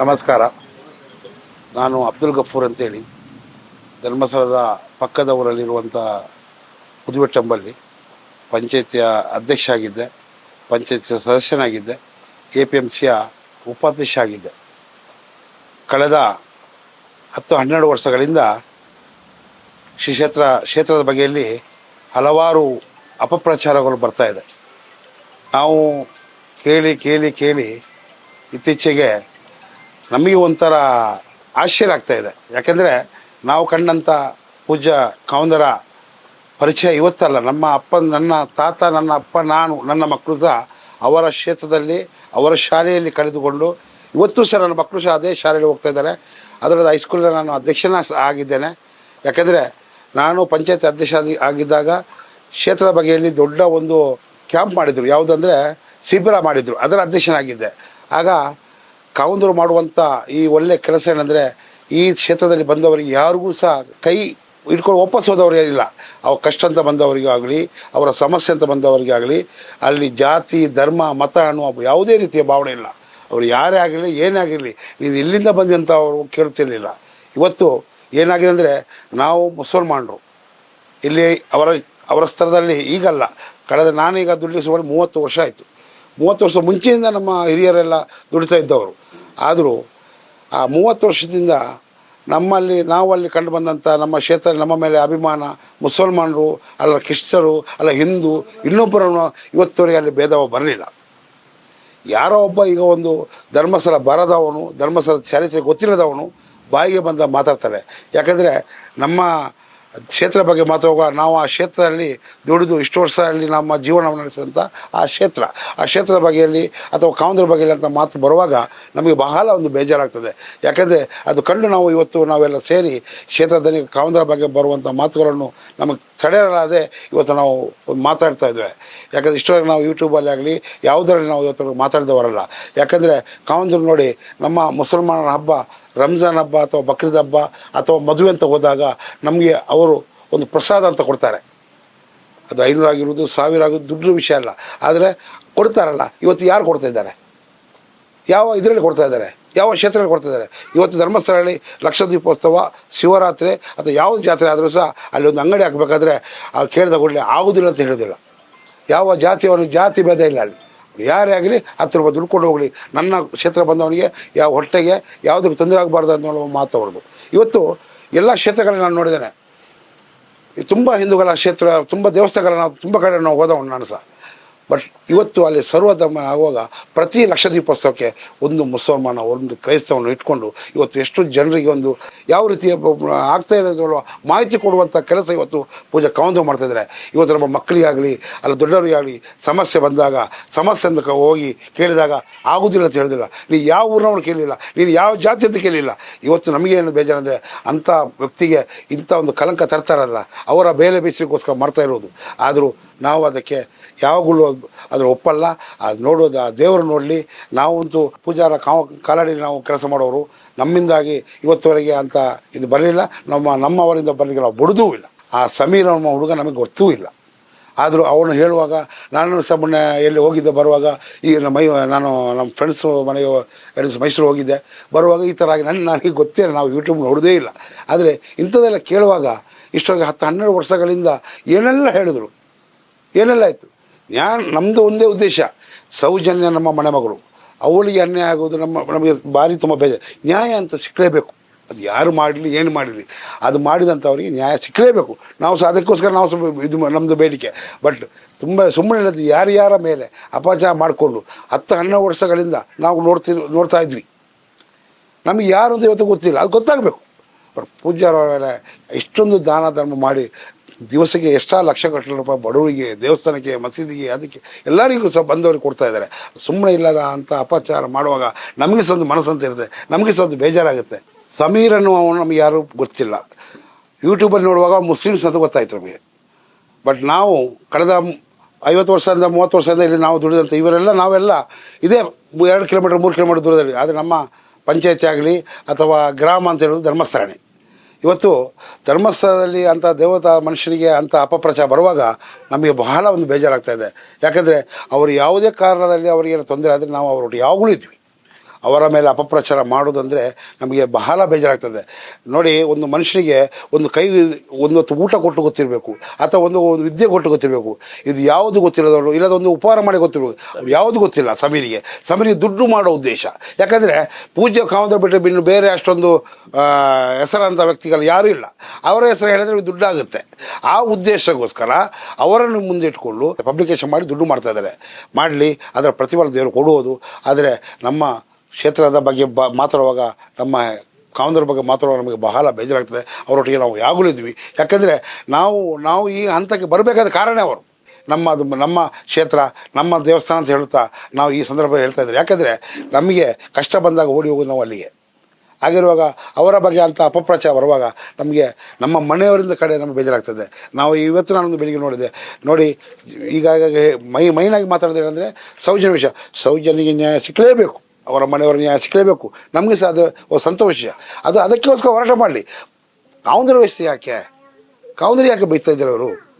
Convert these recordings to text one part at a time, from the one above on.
ನಮಸ್ಕಾರ. ನಾನು ಅಬ್ದುಲ್ ಗಫೂರ್ ಅಂತೇಳಿ. ಧರ್ಮಸ್ಥಳದ ಪಕ್ಕದ ಊರಲ್ಲಿರುವಂಥ ಪುದುವೆಟ್ಟಂಬಲ್ಲಿ ಪಂಚಾಯತಿಯ ಅಧ್ಯಕ್ಷ ಆಗಿದ್ದೆ ಪಂಚಾಯತಿಯ ಸದಸ್ಯನಾಗಿದ್ದೆ ಎ ಪಿ ಎಂ ಸಿಯ ಉಪಾಧ್ಯಕ್ಷ ಆಗಿದ್ದೆ. ಕಳೆದ ಹತ್ತು ಹನ್ನೆರಡು ವರ್ಷಗಳಿಂದ ಶ್ರೀ ಕ್ಷೇತ್ರ, ಕ್ಷೇತ್ರದ ಬಗೆಯಲ್ಲಿ ಹಲವಾರು ಅಪಪ್ರಚಾರಗಳು ಬರ್ತಾ ಇದೆ. ನಾವು ಕೇಳಿ ಕೇಳಿ ಕೇಳಿ ಇತ್ತೀಚೆಗೆ ನಮಗೆ ಒಂಥರ ಆಶ್ಚರ್ಯ ಆಗ್ತಾ ಇದೆ. ಯಾಕೆಂದರೆ ನಾವು ಕಂಡಂಥ ಪೂಜ್ಯ ಕೌಂದರ ಪರಿಚಯ ಇವತ್ತಲ್ಲ. ನಮ್ಮ ಅಪ್ಪ, ನನ್ನ ತಾತ, ನನ್ನ ಅಪ್ಪ, ನಾನು, ನನ್ನ ಮಕ್ಕಳು ಸಹ ಅವರ ಕ್ಷೇತ್ರದಲ್ಲಿ, ಅವರ ಶಾಲೆಯಲ್ಲಿ ಕಳೆದುಕೊಂಡು ಇವತ್ತು ಸಹ ನನ್ನ ಮಕ್ಕಳು ಸಹ ಅದೇ ಶಾಲೆಯಲ್ಲಿ ಹೋಗ್ತಾ ಇದ್ದಾರೆ. ಅದರಲ್ಲಿ ಹೈಸ್ಕೂಲಲ್ಲಿ ನಾನು ಅಧ್ಯಕ್ಷನ ಆಗಿದ್ದೇನೆ. ಯಾಕೆಂದರೆ ನಾನು ಪಂಚಾಯತ್ ಅಧ್ಯಕ್ಷ ಆಗಿ- ಆಗಿದ್ದಾಗ ಕ್ಷೇತ್ರದ ಬಗೆಯಲ್ಲಿ ದೊಡ್ಡ ಒಂದು ಕ್ಯಾಂಪ್ ಮಾಡಿದರು. ಯಾವುದಂದರೆ ಶಿಬಿರ ಮಾಡಿದರು. ಅದರ ಅಧ್ಯಕ್ಷನಾಗಿದ್ದೆ. ಆಗ ಕಾವಂದರು ಮಾಡುವಂಥ ಈ ಒಳ್ಳೆ ಕೆಲಸ ಏನಂದರೆ ಈ ಕ್ಷೇತ್ರದಲ್ಲಿ ಬಂದವರಿಗೆ ಯಾರಿಗೂ ಸಹ ಕೈ ಇಟ್ಕೊಂಡು ವಾಪಸ್ ಹೋದವರು ಏನಿಲ್ಲ. ಅವ್ರ ಕಷ್ಟ ಅಂತ ಬಂದವರಿಗಾಗಲಿ ಅವರ ಸಮಸ್ಯೆ ಅಂತ ಬಂದವರಿಗಾಗಲಿ ಅಲ್ಲಿ ಜಾತಿ, ಧರ್ಮ, ಮತ ಅನ್ನುವ ಯಾವುದೇ ರೀತಿಯ ಭಾವನೆ ಇಲ್ಲ. ಅವರು ಯಾರೇ ಆಗಿರಲಿ ಏನೇ ಆಗಿರಲಿ ನೀನು ಇಲ್ಲಿಂದ ಬಂದಿ ಅಂತ ಅವರು ಕೇಳ್ತಿರ್ಲಿಲ್ಲ. ಇವತ್ತು ಏನಾಗಿದೆ ಅಂದರೆ ನಾವು ಮುಸಲ್ಮಾನರು. ಇಲ್ಲಿ ಅವರ ಅವರ ಸ್ಥಳದಲ್ಲಿ ಈಗಲ್ಲ. ಕಳೆದ ನಾನೀಗ ದುಡ್ಡು ಸುಮಾರು ಮೂವತ್ತು ವರ್ಷ ಆಯಿತು. ಮೂವತ್ತು ವರ್ಷ ಮುಂಚೆಯಿಂದ ನಮ್ಮ ಹಿರಿಯರೆಲ್ಲ ದುಡಿತಾ ಇದ್ದವರು. ಆದರೂ ಆ ಮೂವತ್ತು ವರ್ಷದಿಂದ ನಮ್ಮಲ್ಲಿ ನಾವು ಅಲ್ಲಿ ಕಂಡು ಬಂದಂಥ ನಮ್ಮ ಕ್ಷೇತ್ರ, ನಮ್ಮ ಮೇಲೆ ಅಭಿಮಾನ, ಮುಸಲ್ಮಾನರು, ಅಲ್ಲ ಕ್ರಿಶ್ಚರು ಅಲ್ಲ ಹಿಂದೂ, ಇನ್ನೊಬ್ಬರನ್ನು ಇವತ್ತುವರೆಗೆ ಅಲ್ಲಿ ಭೇದವ ಬರಲಿಲ್ಲ. ಯಾರೋ ಒಬ್ಬ ಈಗ ಒಂದು ಧರ್ಮಸ್ಥಳ ಬರದವನು, ಧರ್ಮಸ್ಥಳ ಚರಿತ್ರೆ ಗೊತ್ತಿಲ್ಲದವನು ಬಾಯಿಗೆ ಬಂದ ಮಾತಾಡ್ತಾರೆ. ಯಾಕಂದರೆ ನಮ್ಮ ಕ್ಷೇತ್ರ ಬಗ್ಗೆ ಮಾತಾಡುವಾಗ ನಾವು ಆ ಕ್ಷೇತ್ರದಲ್ಲಿ ದುಡಿದು ಇಷ್ಟು ವರ್ಷ ಅಲ್ಲಿ ನಮ್ಮ ಜೀವನವನ್ನು ನಡೆಸಿದಂಥ ಆ ಕ್ಷೇತ್ರ. ಆ ಕ್ಷೇತ್ರದ ಬಗೆಯಲ್ಲಿ ಅಥವಾ ಕಾವಂದ್ರ ಬಗೆಯಲ್ಲಿ ಅಂತ ಮಾತು ಬರುವಾಗ ನಮಗೆ ಬಹಳ ಒಂದು ಬೇಜಾರಾಗ್ತದೆ. ಯಾಕೆಂದರೆ ಅದು ಕಂಡು ನಾವು ಇವತ್ತು ನಾವೆಲ್ಲ ಸೇರಿ ಕ್ಷೇತ್ರದಲ್ಲಿ ಕಾವಂದ್ರ ಬಗ್ಗೆ ಬರುವಂಥ ಮಾತುಗಳನ್ನು ನಮಗೆ ತಡೆಯಲಾದೆ ಇವತ್ತು ನಾವು ಮಾತಾಡ್ತಾ ಇದ್ದೇವೆ ಯಾಕಂದರೆ ಇಷ್ಟವರೆಗೆ ನಾವು ಯೂಟ್ಯೂಬಲ್ಲಿ ಆಗಲಿ, ಯಾವುದರಲ್ಲಿ ನಾವು ಇವತ್ತು ಮಾತಾಡಿದವರಲ್ಲ ಯಾಕಂದರೆ ಕಾವಂದ್ರು ನೋಡಿ, ನಮ್ಮ ಮುಸಲ್ಮಾನರ ಹಬ್ಬ, ರಂಜಾನ್ ಹಬ್ಬ ಅಥವಾ ಬಕ್ರೀದ್ ಹಬ್ಬ ಅಥವಾ ಮದುವೆ ಅಂತ ಹೋದಾಗ ನಮಗೆ ಅವರು ಒಂದು ಪ್ರಸಾದ ಅಂತ ಕೊಡ್ತಾರೆ. ಅದು ಐನೂರು ಆಗಿರೋದು ಸಾವಿರ ಆಗೋದು ದುಡ್ಡು ವಿಷಯ ಅಲ್ಲ. ಆದರೆ ಕೊಡ್ತಾರಲ್ಲ. ಇವತ್ತು ಯಾರು ಕೊಡ್ತಾ ಇದ್ದಾರೆ? ಯಾವ ಇದರಲ್ಲಿ ಕೊಡ್ತಾ ಇದ್ದಾರೆ? ಯಾವ ಕ್ಷೇತ್ರದಲ್ಲಿ ಕೊಡ್ತಾ ಇದ್ದಾರೆ? ಇವತ್ತು ಧರ್ಮಸ್ಥಳದಲ್ಲಿ ಲಕ್ಷ ದೀಪೋತ್ಸವ ಶಿವರಾತ್ರಿ ಅಥವಾ ಯಾವ ಜಾತ್ರೆ ಆದರೂ ಸಹ ಅಲ್ಲಿ ಒಂದು ಅಂಗಡಿ ಹಾಕಬೇಕಾದ್ರೆ ಅವ್ರು ಕೇಳಿದ ಕೂಡಲೇ ಆಗೋದಿಲ್ಲ ಅಂತ ಹೇಳೋದಿಲ್ಲ. ಯಾವ ಜಾತಿಯವನು ಜಾತಿ ಭೇದ ಇಲ್ಲ ಅಲ್ಲಿ. ಯಾರೇ ಆಗಲಿ ಹತ್ತು ರೂಪಾಯಿ ದುಡ್ಕೊಂಡು ಹೋಗಲಿ. ನನ್ನ ಕ್ಷೇತ್ರ ಬಂದವನಿಗೆ ಯಾವ ಹೊಟ್ಟೆಗೆ ಯಾವುದಕ್ಕೆ ತೊಂದರೆ ಆಗಬಾರ್ದು ಹೇಳುವ ಮಾತು ಅವ್ರದ್ದು. ಇವತ್ತು ಎಲ್ಲ ಕ್ಷೇತ್ರಗಳನ್ನ ನಾನು ನೋಡಿದ್ದೇನೆ. ತುಂಬ ಹಿಂದೂಗಳ ಕ್ಷೇತ್ರ, ತುಂಬ ದೇವಸ್ಥಾನಗಳನ್ನ ತುಂಬ ಕಡೆ ನಾವು ಹೋದವನು ನಾನು ಸಹ. ಬಟ್ ಇವತ್ತು ಅಲ್ಲಿ ಸರ್ವಧರ್ಮ ಆಗುವಾಗ ಪ್ರತಿ ಲಕ್ಷ ದೀಪೋತ್ಸವಕ್ಕೆ ಒಂದು ಮುಸಲ್ಮಾನ, ಒಂದು ಕ್ರೈಸ್ತವನ್ನು ಇಟ್ಕೊಂಡು ಇವತ್ತು ಎಷ್ಟು ಜನರಿಗೆ ಒಂದು ಯಾವ ರೀತಿಯ ಆಗ್ತಾ ಇದೆ ಅಂತ ಮಾಹಿತಿ ಕೊಡುವಂಥ ಕೆಲಸ ಇವತ್ತು ಪೂಜೆ ಮಾಡ್ತಾ ಇದ್ದಾರೆ. ಇವತ್ತು ನಮ್ಮ ಮಕ್ಕಳಿಗಾಗಲಿ, ಅಲ್ಲ ದೊಡ್ಡವರಿಗಾಗಲಿ ಸಮಸ್ಯೆ ಬಂದಾಗ, ಸಮಸ್ಯೆ ಅಂತ ಹೋಗಿ ಕೇಳಿದಾಗ ಆಗೋದಿಲ್ಲ ಅಂತ ಹೇಳಿದಿಲ್ಲ. ನೀನು ಯಾವ ಊರಿನವ್ರು ಕೇಳಲಿಲ್ಲ ನೀನು ಯಾವ ಜಾತಿ ಅಂತ ಕೇಳಲಿಲ್ಲ ಇವತ್ತು ನಮಗೇನು ಬೇಜಾರಂದರೆ ಅಂಥ ವ್ಯಕ್ತಿಗೆ ಇಂಥ ಒಂದು ಕಲಂಕ ತರ್ತಾರಲ್ಲ, ಅವರ ಬೇಲೆ ಬೀಸಿಗೋಸ್ಕರ ಮಾಡ್ತಾ ಇರೋದು. ಆದರೂ ನಾವು ಅದಕ್ಕೆ ಯಾವಾಗಲೂ ಅದ್ರ ಒಪ್ಪಲ್ಲ. ಅದು ನೋಡೋದು ಆ ದೇವರು ನೋಡಲಿ. ನಾವಂತೂ ಪೂಜಾರ ಕಾವ ಕಾಲಡಿ ನಾವು ಕೆಲಸ ಮಾಡೋರು. ನಮ್ಮಿಂದಾಗಿ ಇವತ್ತುವರೆಗೆ ಅಂತ ಇದು ಬರಲಿಲ್ಲ. ನಮ್ಮ ನಮ್ಮವರಿಂದ ಬರಲಿಕ್ಕೆ ನಾವು ಬಿಡೋದೂ ಇಲ್ಲ. ಆ ಸಮೀರ ನಮ್ಮ ಹುಡುಗ ನಮಗೆ ಗೊತ್ತೂ ಇಲ್ಲ. ಆದರೂ ಅವನು ಹೇಳುವಾಗ, ನಾನು ಸಹ ಎಲ್ಲಿ ಹೋಗಿದ್ದೆ ಬರುವಾಗ, ಈ ನಮ್ಮ ಮೈ ನಾನು ನಮ್ಮ ಫ್ರೆಂಡ್ಸು ಎರಡು ಮೈಸೂರು ಹೋಗಿದ್ದೆ. ಬರುವಾಗ ಈ ಥರ ಆಗಿ ನನ್ನ ನನಗೆ ಗೊತ್ತೇ ನಾವು ಯೂಟ್ಯೂಬ್ ನೋಡೋದೇ ಇಲ್ಲ. ಆದರೆ ಇಂಥದ್ದೆಲ್ಲ ಕೇಳುವಾಗ ಇಷ್ಟೊಳಗೆ ಹತ್ತು ಹನ್ನೆರಡು ವರ್ಷಗಳಿಂದ ಏನೆಲ್ಲ ಹೇಳಿದರು. ಏನೆಲ್ಲ ಆಯಿತು? ನ್ಯಾ ನಮ್ಮದು ಒಂದೇ ಉದ್ದೇಶ. ಸೌಜನ್ಯ ನಮ್ಮ ಮನೆ ಮಗಳು ಅವಳಿಗೆ ಅನ್ಯಾಯ ಆಗೋದು ನಮ್ಮ, ನಮಗೆ ಭಾರಿ ತುಂಬ ಬೇಜ ನ್ಯಾಯ ಅಂತ ಸಿಕ್ಕಲೇಬೇಕು. ಅದು ಯಾರು ಮಾಡಲಿ, ಏನು ಮಾಡಲಿ, ಅದು ಮಾಡಿದಂಥವ್ರಿಗೆ ನ್ಯಾಯ ಸಿಕ್ಕಲೇಬೇಕು. ನಾವು ಸಹ ಅದಕ್ಕೋಸ್ಕರ ನಾವು ಸ್ವಲ್ಪ ಇದು ನಮ್ಮದು ಬೇಡಿಕೆ. ಬಟ್ ತುಂಬ ಸುಮ್ಮನೆ ಯಾರ್ಯಾರ ಮೇಲೆ ಅಪಚಾರ ಮಾಡಿಕೊಂಡು ಹತ್ತು ಹನ್ನೆರಡು ವರ್ಷಗಳಿಂದ ನಾವು ನೋಡ್ತಿ, ನೋಡ್ತಾ ಇದ್ವಿ. ನಮಗೆ ಯಾರು ಅಂತ ಇವತ್ತು ಗೊತ್ತಿಲ್ಲ. ಅದು ಗೊತ್ತಾಗಬೇಕು. ಬಟ್ ಮೇಲೆ ಇಷ್ಟೊಂದು ದಾನ ಧರ್ಮ ಮಾಡಿ ದಿವಸಕ್ಕೆ ಎಷ್ಟೋ ಲಕ್ಷ ಗಟ್ಟಲೆ ರೂಪಾಯಿ ಬಡವರಿಗೆ, ದೇವಸ್ಥಾನಕ್ಕೆ, ಮಸೀದಿಗೆ, ಅದಕ್ಕೆ ಎಲ್ಲರಿಗೂ ಸಹ ಬಂದವರಿಗೆ ಕೊಡ್ತಾ ಇದ್ದಾರೆ. ಸುಮ್ಮನೆ ಇಲ್ಲದ ಅಂತ ಅಪಚಾರ ಮಾಡುವಾಗ ನಮಗೆ ಸಹ ಒಂದು ಮನಸ್ಸಂತ ಇರುತ್ತೆ, ನಮಗೆ ಸಹ ಒಂದು ಬೇಜಾರಾಗುತ್ತೆ. ಸಮೀರ್ ಅನ್ನುವವನು ನಮಗೆ ಯಾರು ಗೊತ್ತಿಲ್ಲ. ಯೂಟ್ಯೂಬಲ್ಲಿ ನೋಡುವಾಗ ಮುಸ್ಲಿಮ್ಸ್ ಅಂತ ಗೊತ್ತಾಯ್ತು ನಮಗೆ. ಬಟ್ ನಾವು ಕಳೆದ ಐವತ್ತು ವರ್ಷದಿಂದ, ಮೂವತ್ತು ವರ್ಷದಿಂದ ಇಲ್ಲಿ ನಾವು ದುಡಿದಂಥ ಇವರೆಲ್ಲ ನಾವೆಲ್ಲ ಇದೇ ಎರಡು ಕಿಲೋಮೀಟರ್, ಮೂರು ಕಿಲೋಮೀಟರ್ ದೂರದಲ್ಲಿ. ಆದರೆ ನಮ್ಮ ಪಂಚಾಯತಿ ಆಗಲಿ ಅಥವಾ ಗ್ರಾಮ ಅಂತ ಹೇಳೋದು ಧರ್ಮಸ್ಥಳನೇ. ಇವತ್ತು ಧರ್ಮಸ್ಥಳದಲ್ಲಿ ಅಂಥ ದೇವತಾ ಮನುಷ್ಯನಿಗೆ ಅಂಥ ಅಪಪ್ರಚಾರ ಬರುವಾಗ ನಮಗೆ ಬಹಳ ಒಂದು ಬೇಜಾರಾಗ್ತಾ ಇದೆ. ಯಾಕಂದರೆ ಅವರು ಯಾವುದೇ ಕಾರಣದಲ್ಲಿ ಅವರಿಗೆ ತೊಂದರೆ ಆದರೆ ನಾವು ಅವ್ರೊಟ್ಟು ಯಾವಾಗಲೂ ಇದ್ವಿ. ಅವರ ಮೇಲೆ ಅಪಪ್ರಚಾರ ಮಾಡೋದಂದರೆ ನಮಗೆ ಬಹಳ ಬೇಜಾರಾಗ್ತದೆ. ನೋಡಿ, ಒಂದು ಮನುಷ್ಯನಿಗೆ ಒಂದು ಕೈ, ಒಂದು ಊಟ ಕೊಟ್ಟು ಗೊತ್ತಿರಬೇಕು, ಅಥವಾ ಒಂದು ಒಂದು ವಿದ್ಯೆ ಕೊಟ್ಟು ಗೊತ್ತಿರಬೇಕು. ಇದು ಯಾವುದು ಗೊತ್ತಿರೋದವರು ಇಲ್ಲದ ಒಂದು ಉಪಹಾರ ಮಾಡಿ ಗೊತ್ತಿರೋದು ಅವ್ರು ಯಾವುದು ಗೊತ್ತಿಲ್ಲ ಸಮೀರಿಗೆ. ಸಮೀರಿಗೆ ದುಡ್ಡು ಮಾಡೋ ಉದ್ದೇಶ. ಯಾಕಂದರೆ ಪೂಜ್ಯ ಕಾಮದ ಬಿಟ್ಟರೆ ಬಿನ್ನು ಬೇರೆ ಅಷ್ಟೊಂದು ಹೆಸರಂಥ ವ್ಯಕ್ತಿಗಳು ಯಾರೂ ಇಲ್ಲ. ಅವರ ಹೆಸರು ಹೇಳಿದ್ರೆ ದುಡ್ಡಾಗುತ್ತೆ. ಆ ಉದ್ದೇಶಕ್ಕೋಸ್ಕರ ಅವರನ್ನು ಮುಂದೆ ಇಟ್ಕೊಂಡು ಪಬ್ಲಿಕೇಶನ್ ಮಾಡಿ ದುಡ್ಡು ಮಾಡ್ತಾ ಇದ್ದಾರೆ. ಮಾಡಲಿ, ಅದರ ಪ್ರತಿಫಲ ದೇವರು ಕೊಡುವುದು. ಆದರೆ ನಮ್ಮ ಕ್ಷೇತ್ರದ ಬಗ್ಗೆ ಬ ಮಾತಾಡುವಾಗ ನಮ್ಮ ಕಾಮದರ ಬಗ್ಗೆ ಮಾತಾಡುವಾಗ ನಮಗೆ ಬಹಳ ಬೇಜಾರಾಗ್ತದೆ. ಅವರೊಟ್ಟಿಗೆ ನಾವು ಯಾವಾಗಲೂ ಇದ್ವಿ ಯಾಕಂದರೆ ನಾವು ನಾವು ಈ ಹಂತಕ್ಕೆ ಬರಬೇಕಾದ ಕಾರಣ ಅವರು. ನಮ್ಮ ನಮ್ಮ ಕ್ಷೇತ್ರ, ನಮ್ಮ ದೇವಸ್ಥಾನ ಅಂತ ಹೇಳ್ತಾ ನಾವು ಈ ಸಂದರ್ಭ ಹೇಳ್ತಾ ಇದ್ದಾರೆ. ಯಾಕಂದರೆ ನಮಗೆ ಕಷ್ಟ ಬಂದಾಗ ಓಡಿ ಹೋಗೋದು ನಾವು ಅಲ್ಲಿಗೆ. ಆಗಿರುವಾಗ ಅವರ ಬಗ್ಗೆ ಅಂತ ಅಪಪ್ರಚಾರ ಬರುವಾಗ ನಮಗೆ ನಮ್ಮ ಮನೆಯವರಿಂದ ಕಡೆ ನಮಗೆ ಬೇಜಾರಾಗ್ತದೆ. ನಾವು ಇವತ್ತು ನಾನೊಂದು ಬೆಳಿಗ್ಗೆ ನೋಡಿದೆ. ನೋಡಿ ಈಗಾಗ ಮೈ, ಮೈನಾಗಿ ಮಾತಾಡೋದು ಏನಂದರೆ ಸೌಜನ್ಯ ವಿಷಯ. ಸೌಜನ್ಯಗೆ ನ್ಯಾಯ ಸಿಕ್ಕಲೇಬೇಕು. ಅವರ ಮನೆಯವರ ನ್ಯಾಯ ಸಿಕ್ಕಲೇಬೇಕು. ನಮಗೆ ಸಹ ಅದು ಸಂತೋಷ ಅದು ಅದಕ್ಕೋಸ್ಕರ ಹೋರಾಟ ಮಾಡಲಿ. ಕಾವಂದ್ರ ವಯಸ್ಸು ಯಾಕೆ? ಕಾವಂದ್ರ ಯಾಕೆ ಬೈತಾ ಇದ್ದಾರೆ ಅವರು?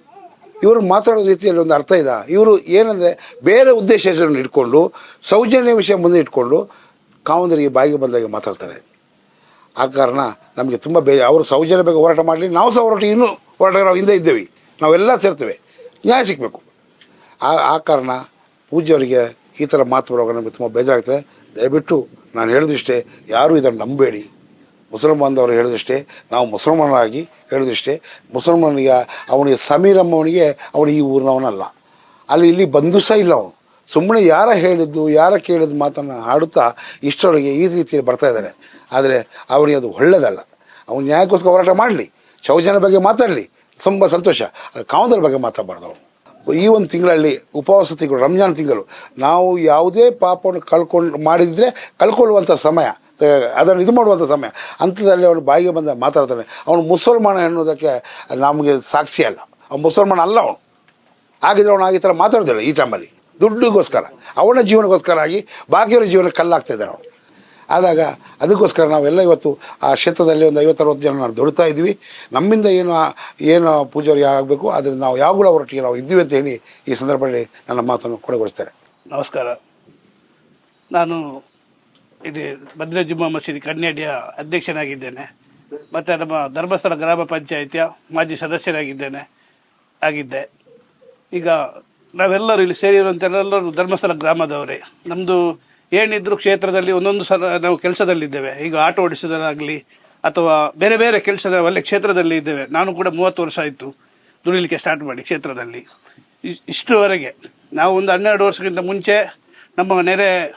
ಇವರು ಮಾತಾಡೋ ರೀತಿಯಲ್ಲಿ ಒಂದು ಅರ್ಥ ಇದೆ. ಇವರು ಏನಂದರೆ ಬೇರೆ ಉದ್ದೇಶ ಹೆಸರನ್ನು ಇಟ್ಕೊಂಡು, ಸೌಜನ್ಯ ವಿಷಯ ಮುಂದೆ ಇಟ್ಕೊಂಡು ಕಾವಂದರಿಗೆ ಬಾಯಿಗೆ ಬಂದಾಗ ಮಾತಾಡ್ತಾರೆ. ಆ ಕಾರಣ ನಮಗೆ ತುಂಬ ಬೇ ಅವರು ಸೌಜನ್ಯ ಬೇಗ ಹೋರಾಟ ಮಾಡಲಿ. ನಾವು ಸಹ ಹೋರಾಟ ಇನ್ನೂ ಹೋರಾಟ ನಾವು ಹಿಂದೆ ಇದ್ದೇವೆ. ನಾವೆಲ್ಲ ಸೇರ್ತೇವೆ. ನ್ಯಾಯ ಸಿಗಬೇಕು ಆ ಆ ಕಾರಣ ಪೂಜ್ಯವರಿಗೆ ಈ ಥರ ಮಾತು ಬರುವಾಗ ನಮಗೆ ತುಂಬ ಬೇಜಾರಾಗ್ತದೆ. ದಯವಿಟ್ಟು ನಾನು ಹೇಳಿದಿಷ್ಟೇ, ಯಾರೂ ಇದನ್ನು ನಂಬಬೇಡಿ ಮುಸಲ್ಮಾನ್ ಬಾಂಧವರು ಹೇಳಿದಷ್ಟೇ, ನಾವು ಮುಸಲ್ಮಾನರಾಗಿ ಹೇಳಿದಷ್ಟೇ ಮುಸಲ್ಮಾನಿಗೆ ಅವನಿಗೆ ಸಮೀರಮ್ಮವನಿಗೆ ಅವನು ಈ ಊರಿನವನಲ್ಲ. ಅಲ್ಲಿ ಇಲ್ಲಿ ಬಂದು ಸಹ ಇಲ್ಲ ಅವನು. ಸುಮ್ಮನೆ ಯಾರ ಹೇಳಿದ್ದು, ಯಾರ ಕೇಳಿದ ಮಾತನ್ನು ಹಾಡುತ್ತಾ ಇಷ್ಟರೊಳಗೆ ಈ ರೀತಿಯಲ್ಲಿ ಬರ್ತಾ ಇದ್ದಾನೆ. ಆದರೆ ಅವನಿಗೆ ಅದು ಒಳ್ಳೆಯದಲ್ಲ. ಅವನು ನ್ಯಾಯಕ್ಕೋಸ್ಕರ ಹೋರಾಟ ಮಾಡಲಿ. ಶೌಚನ ಬಗ್ಗೆ ಮಾತಾಡಲಿ. ತುಂಬ ಸಂತೋಷ. ಅದು ಕಾಮದರ ಬಗ್ಗೆ ಮಾತಾಡಬಾರ್ದು ಅವನು. ಈ ಒಂದು ತಿಂಗಳಲ್ಲಿ, ಉಪವಾಸ ತಿಂಗಳು, ರಂಜಾನ್ ತಿಂಗಳು, ನಾವು ಯಾವುದೇ ಪಾಪವನ್ನು ಕಳ್ಕೊಂಡು, ಮಾಡಿದರೆ ಕಳ್ಕೊಳ್ಳುವಂಥ ಸಮಯ ಅದನ್ನು ಇದು ಮಾಡುವಂಥ ಸಮಯ. ಅಂಥದ್ದಲ್ಲಿ ಅವನು ಬಾಯಿಗೆ ಬಂದ ಮಾತಾಡ್ತಾನೆ, ಅವನು ಮುಸಲ್ಮಾನ ಅನ್ನೋದಕ್ಕೆ ನಮಗೆ ಸಾಕ್ಷಿ ಅಲ್ಲ. ಅವನು ಮುಸಲ್ಮಾನ ಅಲ್ಲ ಅವನು. ಹಾಗಿದ್ರೆ ಅವನು ಈ ಥರ ಮಾತಾಡೋದಿಲ್ಲ ಈ ಟೈಮಲ್ಲಿ ದುಡ್ಡಿಗೋಸ್ಕರ, ಅವನ ಜೀವನಕ್ಕೋಸ್ಕರ ಆಗಿ, ಬಾಕಿಯವರ ಜೀವನಕ್ಕೆ ಕಲ್ಲಾಗ್ತಾ ಇದ್ದಾನೆ ಅವನು. ಆದಾಗ ಅದಕ್ಕೋಸ್ಕರ ನಾವೆಲ್ಲ ಇವತ್ತು ಆ ಕ್ಷೇತ್ರದಲ್ಲಿ ಒಂದು ಐವತ್ತರವತ್ತು ಜನ ನಾವು ದೊಡ್ತಾ ಇದ್ವಿ. ನಮ್ಮಿಂದ ಏನು ಏನು ಪೂಜಾರಿ ಆಗಬೇಕು ಅದನ್ನು ನಾವು ಯಾವಾಗಲೂ ಅವರೊಟ್ಟಿಗೆ ನಾವು ಇದ್ದೀವಿ ಅಂತ ಹೇಳಿ ಈ ಸಂದರ್ಭದಲ್ಲಿ ನನ್ನ ಮಾತನ್ನು ಕೊನೆಗೊಳಿಸ್ತಾರೆ ನಮಸ್ಕಾರ. ನಾನು ಇಲ್ಲಿ ಭದ್ರ ಜುಮ್ಮಾ ಮಸೀದಿ ಕನ್ಯಾಡಿಯ ಅಧ್ಯಕ್ಷನಾಗಿದ್ದೇನೆ. ಮತ್ತು ನಮ್ಮ ಧರ್ಮಸ್ಥಳ ಗ್ರಾಮ ಪಂಚಾಯಿತಿಯ ಮಾಜಿ ಸದಸ್ಯನಾಗಿದ್ದೇನೆ, ಆಗಿದ್ದೆ. ಈಗ ನಾವೆಲ್ಲರೂ ಇಲ್ಲಿ ಸೇರಿರುವಂತೆಲ್ಲರೂ ಧರ್ಮಸ್ಥಳ ಗ್ರಾಮದವರೇ. ನಮ್ಮದು ಏನಿದ್ರು ಕ್ಷೇತ್ರದಲ್ಲಿ ಒಂದೊಂದು ಸಲ ನಾವು ಕೆಲಸದಲ್ಲಿದ್ದೇವೆ. ಈಗ ಆಟೋ ಓಡಿಸೋದಾಗಲಿ ಅಥವಾ ಬೇರೆ ಬೇರೆ ಕೆಲಸದ ಒಳ್ಳೆ ಕ್ಷೇತ್ರದಲ್ಲಿ ಇದ್ದೇವೆ. ನಾನು ಕೂಡ ಮೂವತ್ತು ವರ್ಷ ಆಯಿತು ದುಡಿಲಿಕ್ಕೆ ಸ್ಟಾರ್ಟ್ ಮಾಡಿ ಕ್ಷೇತ್ರದಲ್ಲಿ. ಇಷ್ಟುವರೆಗೆ ನಾವು ಒಂದು ಹನ್ನೆರಡು ವರ್ಷಕ್ಕಿಂತ ಮುಂಚೆ ನಮ್ಮ ನೆರೆ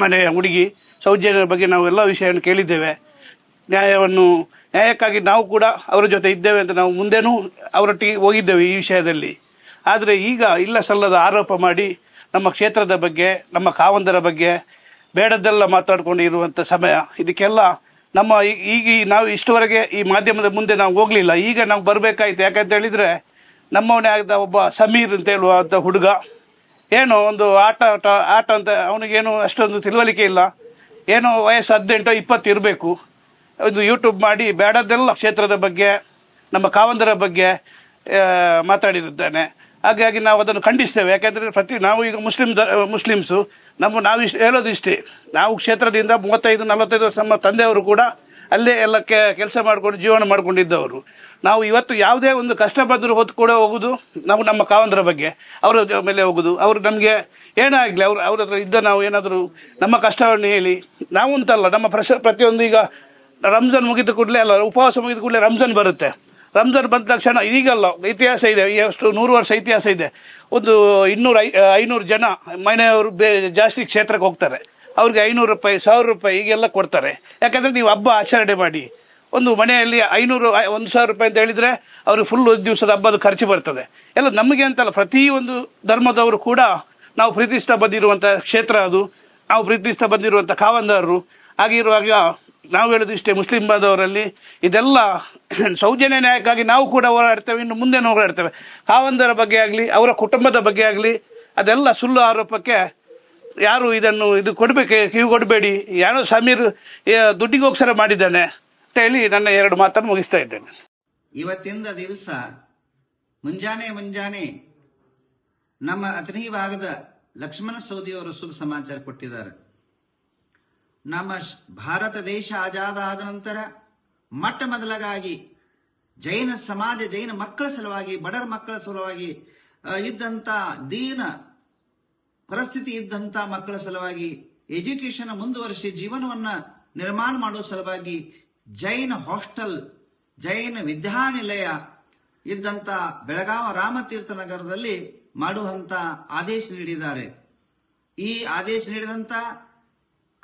ಮನೆಯ ಹುಡುಗಿ ಸೌಜನ್ಯದ ಬಗ್ಗೆ ನಾವು ಎಲ್ಲ ವಿಷಯವನ್ನು ಕೇಳಿದ್ದೇವೆ. ನ್ಯಾಯವನ್ನು, ನ್ಯಾಯಕ್ಕಾಗಿ ನಾವು ಕೂಡ ಅವರ ಜೊತೆ ಇದ್ದೇವೆ ಅಂತ ನಾವು ಮುಂದೆನೂ ಅವರೊಟ್ಟಿಗೆ ಹೋಗಿದ್ದೇವೆ ಈ ವಿಷಯದಲ್ಲಿ. ಆದರೆ ಈಗ ಇಲ್ಲ ಸಲ್ಲದ ಆರೋಪ ಮಾಡಿ ನಮ್ಮ ಕ್ಷೇತ್ರದ ಬಗ್ಗೆ, ನಮ್ಮ ಕಾವಂದರ ಬಗ್ಗೆ ಬೇಡದ್ದೆಲ್ಲ ಮಾತಾಡ್ಕೊಂಡು ಇರುವಂಥ ಸಮಯ. ಇದಕ್ಕೆಲ್ಲ ನಮ್ಮ ಈಗ ನಾವು ಇಷ್ಟವರೆಗೆ ಈ ಮಾಧ್ಯಮದ ಮುಂದೆ ನಾವು ಹೋಗಲಿಲ್ಲ. ಈಗ ನಾವು ಬರಬೇಕಾಯ್ತು. ಯಾಕಂತ ಹೇಳಿದರೆ ನಮ್ಮವನೇ ಆಗಿದ್ದ ಒಬ್ಬ ಸಮೀರ್ ಅಂತ ಹೇಳುವಂಥ ಹುಡುಗ. ಏನೋ ಒಂದು ಆಟ ಆಟ ಆಟ ಅಂತ ಅವನಿಗೇನು ಅಷ್ಟೊಂದು ತಿಳುವಳಿಕೆ ಇಲ್ಲ. ಏನೋ ವಯಸ್ಸು ಹದಿನೆಂಟು ಇಪ್ಪತ್ತು ಇರಬೇಕು. ಒಂದು ಯೂಟ್ಯೂಬ್ ಮಾಡಿ ಬೇಡದ್ದೆಲ್ಲ ಕ್ಷೇತ್ರದ ಬಗ್ಗೆ, ನಮ್ಮ ಕಾವಂದರ ಬಗ್ಗೆ ಮಾತಾಡಿರುತ್ತಾನೆ. ಹಾಗಾಗಿ ನಾವು ಅದನ್ನು ಖಂಡಿಸ್ತೇವೆ. ಯಾಕೆಂದರೆ ಪ್ರತಿ ನಾವು ಈಗ ಮುಸ್ಲಿಂ ದ ಮುಸ್ಲಿಮ್ಸು, ನಮ್ಮ ನಾವು ಇಷ್ಟು ಹೇಳೋದು ಇಷ್ಟೇ. ನಾವು ಕ್ಷೇತ್ರದಿಂದ ಮೂವತ್ತೈದು, ನಲವತ್ತೈದು ವರ್ಷ ನಮ್ಮ ತಂದೆಯವರು ಕೂಡ ಅಲ್ಲೇ ಎಲ್ಲ ಕೆಲಸ ಮಾಡಿಕೊಂಡು ಜೀವನ ಮಾಡಿಕೊಂಡಿದ್ದವರು. ನಾವು ಇವತ್ತು ಯಾವುದೇ ಒಂದು ಕಷ್ಟ ಬಂದರೂ ಹೊತ್ತು ಕೂಡ ಹೋಗುದು ನಾವು ನಮ್ಮ ಕಾವಂದರ ಬಗ್ಗೆ, ಅವರ ಮೇಲೆ ಹೋಗುದು. ಅವರು ನಮಗೆ ಏನೇ ಆಗಲಿ ಅವ್ರು, ಅವ್ರ ಹತ್ರ ಇದ್ದ ನಾವು ಏನಾದರೂ ನಮ್ಮ ಕಷ್ಟವನ್ನು ಹೇಳಿ ನಾವು ಅಂತಲ್ಲ ನಮ್ಮ ಪ್ರಶ, ಪ್ರತಿಯೊಂದು ಈಗ ರಂಜಾನ್ ಮುಗಿದ ಕೂಡಲೇ ಅಲ್ಲ, ಉಪವಾಸ ಮುಗಿದ ಕೂಡಲೇ ರಂಜಾನ್ ಬರುತ್ತೆ. ರಂಜಾನ್ ಬಂದ ತಕ್ಷಣ ಈಗಲ್ಲ, ಇತಿಹಾಸ ಇದೆ ಎಷ್ಟು ನೂರು ವರ್ಷ ಇತಿಹಾಸ ಇದೆ. ಒಂದು ಇನ್ನೂರು ಐ ಐನೂರು ಜನ ಮನೆಯವರು ಬೇ, ಜಾಸ್ತಿ ಕ್ಷೇತ್ರಕ್ಕೆ ಹೋಗ್ತಾರೆ. ಅವ್ರಿಗೆ ಐನೂರು ರೂಪಾಯಿ, ಸಾವಿರ ರೂಪಾಯಿ ಹೀಗೆಲ್ಲ ಕೊಡ್ತಾರೆ. ಯಾಕಂದರೆ ನೀವು ಹಬ್ಬ ಆಚರಣೆ ಮಾಡಿ. ಒಂದು ಮನೆಯಲ್ಲಿ ಐನೂರು ಒಂದು ಸಾವಿರ ರೂಪಾಯಿ ಅಂತ ಹೇಳಿದರೆ ಅವ್ರಿಗೆ ಫುಲ್ ಒಂದು ದಿವಸದ ಹಬ್ಬದ ಖರ್ಚು ಬರ್ತದೆ. ಎಲ್ಲ ನಮಗೆ ಅಂತಲ್ಲ ಪ್ರತಿಯೊಂದು ಧರ್ಮದವರು ಕೂಡ ನಾವು ಪ್ರೀತಿಸ್ತಾ ಬಂದಿರುವಂಥ ಕ್ಷೇತ್ರ ಅದು. ನಾವು ಪ್ರೀತಿಸ್ತಾ ಬಂದಿರುವಂಥ ಕಾವಂದಾರರು. ಹಾಗಿರುವಾಗ ನಾವು ಹೇಳೋದು ಇಷ್ಟೇ, ಮುಸ್ಲಿಂ ಬಾಂಧವರಲ್ಲಿ ಇದೆಲ್ಲ ಸೌಜನ್ಯ ನ್ಯಾಯಕ್ಕಾಗಿ ನಾವು ಕೂಡ ಹೋರಾಡ್ತೇವೆ, ಇನ್ನು ಮುಂದೆ ಹೋರಾಡ್ತೇವೆ. ಕಾವಂದರ ಬಗ್ಗೆ ಆಗಲಿ, ಅವರ ಕುಟುಂಬದ ಬಗ್ಗೆ ಆಗಲಿ, ಅದೆಲ್ಲ ಸುಳ್ಳು ಆರೋಪಕ್ಕೆ ಯಾರು ಇದನ್ನು ಇದು ಕೊಡಬೇಕು, ಕಿವಿ ಕೊಡಬೇಡಿ. ಯಾರೋ ಸಮೀರ್ ದುಡ್ಡಿಗೋಸ್ಕರ ಮಾಡಿದ್ದಾನೆ ಅಂತ ಹೇಳಿ ನನ್ನ ಎರಡು ಮಾತನ್ನು ಮುಗಿಸ್ತಾ ಇದ್ದೇನೆ. ಇವತ್ತಿಂದ ದಿವಸ ಮುಂಜಾನೆ ಮುಂಜಾನೆ ನಮ್ಮ ಅತನಿ ಭಾಗದ ಲಕ್ಷ್ಮಣ ಸೌದಿಯವರು ಶುಭ ಸಮಾಚಾರ ಕೊಟ್ಟಿದ್ದಾರೆ. ನಮ್ಮ ಭಾರತ ದೇಶ ಆಜಾದ ಆದ ನಂತರ ಮೊಟ್ಟ ಮೊದಲಾಗಿ ಜೈನ ಸಮಾಜ, ಜೈನ ಮಕ್ಕಳ ಸಲುವಾಗಿ ಬಡರ ಮಕ್ಕಳ ಸಲುವಾಗಿ ಇದ್ದಂತ ದೀನ ಪರಿಸ್ಥಿತಿ ಇದ್ದಂತ ಮಕ್ಕಳ ಸಲುವಾಗಿ ಎಜುಕೇಶನ್ ಮುಂದುವರಿಸಿ ಜೀವನವನ್ನ ನಿರ್ಮಾಣ ಮಾಡುವ ಸಲುವಾಗಿ ಜೈನ ಹಾಸ್ಟೆಲ್, ಜೈನ ವಿದ್ಯಾನಿಲಯ ಇದ್ದಂತ ಬೆಳಗಾವ ರಾಮತೀರ್ಥ ನಗರದಲ್ಲಿ ಮಾಡುವಂತ ಆದೇಶ ನೀಡಿದ್ದಾರೆ. ಈ ಆದೇಶ ನೀಡಿದಂತ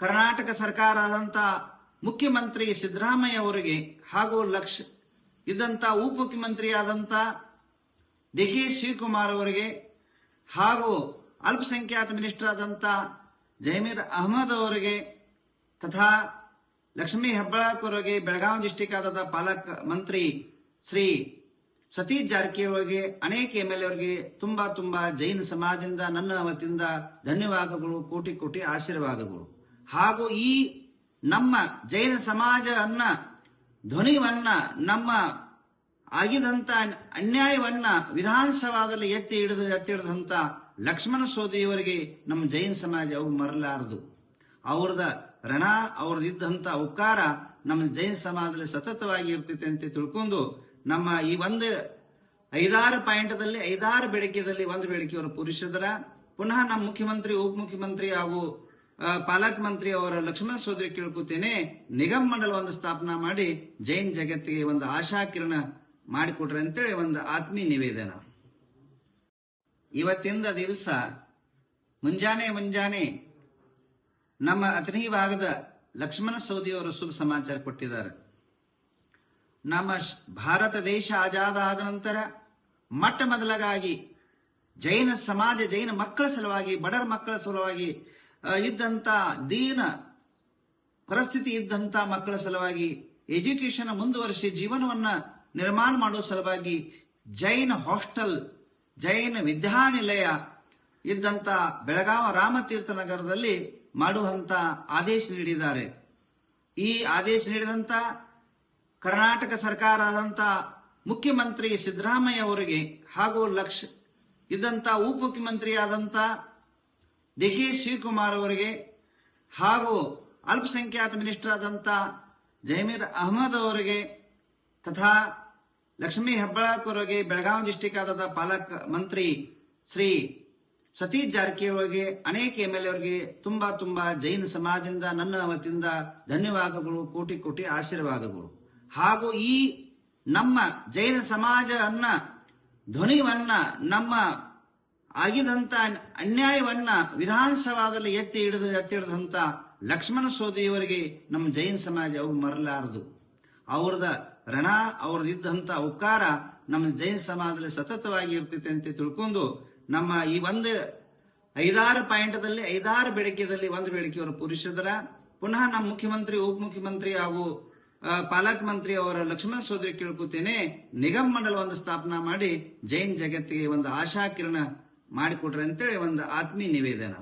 ಕರ್ನಾಟಕ ಸರ್ಕಾರ ಆದಂತ ಮುಖ್ಯಮಂತ್ರಿ ಸಿದ್ದರಾಮಯ್ಯ ಅವರಿಗೆ ಹಾಗೂ ಲಕ್ಷ ಇದ್ದಂತ ಉಪಮುಖ್ಯಮಂತ್ರಿ ಆದಂತ ಡಿ ಕೆ ಶಿವಕುಮಾರ್ ಅವರಿಗೆ ಹಾಗೂ ಅಲ್ಪಸಂಖ್ಯಾತ ಮಿನಿಸ್ಟರ್ ಆದಂತ ಜಮೀರ್ ಅಹಮದ್ ಅವರಿಗೆ ತಥಾ ಲಕ್ಷ್ಮೀ ಅವರಿಗೆ ಬೆಳಗಾವಿ ಡಿಸ್ಟಿಕ್ ಆದಂತ ಪಾಲಕ ಮಂತ್ರಿ ಶ್ರೀ ಸತೀಶ್ ಜಾರಕಿಹೊಳಿಗೆ ಅನೇಕ ಎಂ ಎಲ್ ಅವರಿಗೆ ತುಂಬಾ ತುಂಬಾ ಜೈನ ಸಮಾಜದಿಂದ, ನನ್ನ ವತಿಯಿಂದ ಧನ್ಯವಾದಗಳು, ಕೋಟಿ ಕೋಟಿ ಆಶೀರ್ವಾದಗಳು. ಹಾಗೂ ಈ ನಮ್ಮ ಜೈನ ಸಮಾಜ ಅನ್ನ ಧ್ವನಿವನ್ನ ನಮ್ಮ ಆಗಿದಂತ ಅನ್ಯಾಯವನ್ನ ವಿಧಾನಸಭಾದಲ್ಲಿ ಎತ್ತಿ ಹಿಡಿದು ಎತ್ತಿ ಹಿಡಿದಂತ ಲಕ್ಷ್ಮಣ ಸೋದಿಯವರಿಗೆ ನಮ್ಮ ಜೈನ ಸಮಾಜ ಅವು ಮರಲಾರದು? ಅವ್ರದ ರಣ ಅವ್ರದ್ದು ಇದ್ದಂತ ಉಪಕಾರ ನಮ್ಮ ಜೈನ ಸಮಾಜದಲ್ಲಿ ಸತತವಾಗಿ ಇರ್ತೈತೆ ಅಂತ ತಿಳ್ಕೊಂಡು ನಮ್ಮ ಈ ಒಂದು ಐದಾರು ಪಾಯಿಂಟ್ದಲ್ಲಿ ಐದಾರು ಬೇಡಿಕೆಯಲ್ಲಿ ಒಂದು ಬೇಡಿಕೆ ಅವರು ಪೂರೈಸಿದ್ರ ಪುನಃ ನಮ್ಮ ಮುಖ್ಯಮಂತ್ರಿ ಉಪಮುಖ್ಯಮಂತ್ರಿ ಹಾಗೂ ಆ, ಪಾಲಕ್ ಮಂತ್ರಿ ಅವರ ಲಕ್ಷ್ಮಣ ಸೋದರಿ ಕೇಳ್ಕೊತೇನೆ, ನಿಗಮ್ ಒಂದು ಸ್ಥಾಪನಾ ಮಾಡಿ ಜೈನ್ ಜಗತ್ತಿಗೆ ಒಂದು ಆಶಾಕಿರಣ ಮಾಡಿಕೊಟ್ರೆ ಅಂತೇಳಿ ಒಂದು ಆತ್ಮೀಯ ನಿವೇದನ. ಇವತ್ತಿಂದ ದಿವಸ, ಮುಂಜಾನೆ ಮುಂಜಾನೆ ನಮ್ಮ ಅತನಿ ಭಾಗದ ಲಕ್ಷ್ಮಣ ಸೌದಿಯವರು ಶುಭ ಸಮಾಚಾರ ಕೊಟ್ಟಿದ್ದಾರೆ. ನಮ್ಮ ಭಾರತ ದೇಶ ಆಜಾದ ಆದ ನಂತರ ಮೊಟ್ಟ ಮೊದಲಾಗಿ ಜೈನ ಸಮಾಜ, ಜೈನ ಮಕ್ಕಳ ಸಲುವಾಗಿ ಬಡರ ಮಕ್ಕಳ ಸಲುವಾಗಿ ಆ, ಇದ್ದಂತ ದೀನ ಪರಿಸ್ಥಿತಿ ಇದ್ದಂಥ ಮಕ್ಕಳ ಸಲುವಾಗಿ ಎಜುಕೇಶನ್ ಮುಂದುವರಿಸಿ ಜೀವನವನ್ನ ನಿರ್ಮಾಣ ಮಾಡುವ ಸಲುವಾಗಿ ಜೈನ ಹಾಸ್ಟೆಲ್ ಜೈನ ವಿದ್ಯಾನಿಲಯ ಇದ್ದಂತ ಬೆಳಗಾವ ರಾಮತೀರ್ಥ ನಗರದಲ್ಲಿ ಮಾಡುವಂತ ಆದೇಶ ನೀಡಿದ್ದಾರೆ. ಈ ಆದೇಶ ನೀಡಿದಂತ ಕರ್ನಾಟಕ ಸರ್ಕಾರ ಆದಂತ ಮುಖ್ಯಮಂತ್ರಿ ಸಿದ್ದರಾಮಯ್ಯ ಅವರಿಗೆ ಹಾಗೂ ಲಕ್ಷ ಇದ್ದಂತ ಉಪಮುಖ್ಯಮಂತ್ರಿ ಆದಂತ ಡಿ ಶಿವಕುಮಾರ್ ಅವರಿಗೆ ಹಾಗೂ ಅಲ್ಪಸಂಖ್ಯಾತ ಮಿನಿಸ್ಟರ್ ಆದಂತ ಜಮೀರ್ ಅಹಮದ್ ಅವರಿಗೆ ತಥಾ ಲಕ್ಷ್ಮೀ ಅವರಿಗೆ ಬೆಳಗಾವಿ ಡಿಸ್ಟಿಕ್ ಆದಂತ ಪಾಲಕ ಮಂತ್ರಿ ಶ್ರೀ ಸತೀಶ್ ಜಾರಕಿಹೊಳಿಗೆ ಅನೇಕ ಎಂ ಎಲ್ ಅವರಿಗೆ ತುಂಬಾ ತುಂಬಾ ಜೈನ ಸಮಾಜದಿಂದ, ನನ್ನ ವತಿಯಿಂದ ಧನ್ಯವಾದಗಳು, ಕೋಟಿ ಕೋಟಿ ಆಶೀರ್ವಾದಗಳು. ಹಾಗೂ ಈ ನಮ್ಮ ಜೈನ ಸಮಾಜ ಅನ್ನ ಧ್ವನಿವನ್ನ ನಮ್ಮ ಆಗಿದಂತ ಅನ್ಯಾಯವನ್ನ ವಿಧಾನಸಭಾದಲ್ಲಿ ಎತ್ತಿ ಹಿಡಿದು ಎತ್ತಿ ಹಿಡಿದಂತ ಲಕ್ಷ್ಮಣ ಸೋದಿಯವರಿಗೆ ನಮ್ಮ ಜೈನ್ ಸಮಾಜ ಅವು ಮರಲಾರದು. ಅವ್ರದ ರಣ ಅವ್ರದ್ದು ಇದ್ದಂತ ಉಪಕಾರ ನಮ್ಮ ಜೈನ್ ಸಮಾಜದಲ್ಲಿ ಸತತವಾಗಿ ಇರ್ತೈತೆ ಅಂತ ತಿಳ್ಕೊಂಡು ನಮ್ಮ ಈ ಒಂದು ಐದಾರು ಪಾಯಿಂಟ್ದಲ್ಲಿ ಐದಾರು ಬೇಡಿಕೆಯಲ್ಲಿ ಒಂದು ಬೇಡಿಕೆಯವರು ಪುರುಷದರ. ಪುನಃ ನಮ್ಮ ಮುಖ್ಯಮಂತ್ರಿ ಉಪಮುಖ್ಯಮಂತ್ರಿ ಹಾಗೂ ಆ, ಪಾಲಕ್ ಮಂತ್ರಿ ಅವರ ಲಕ್ಷ್ಮಣ ಸೋದರಿ ಕೇಳ್ಕೊತೇನೆ ನಿಗಮ್ ಮಂಡಲ ಒಂದು ಸ್ಥಾಪನಾ ಮಾಡಿ ಜೈನ್ ಜಗತ್ತಿಗೆ ಒಂದು ಆಶಾಕಿರಣ ಮಾಡಿಕೊಡ್ರಿ ಅಂತೇಳಿ ಒಂದು ಆತ್ಮೀಯ ನಿವೇದನ.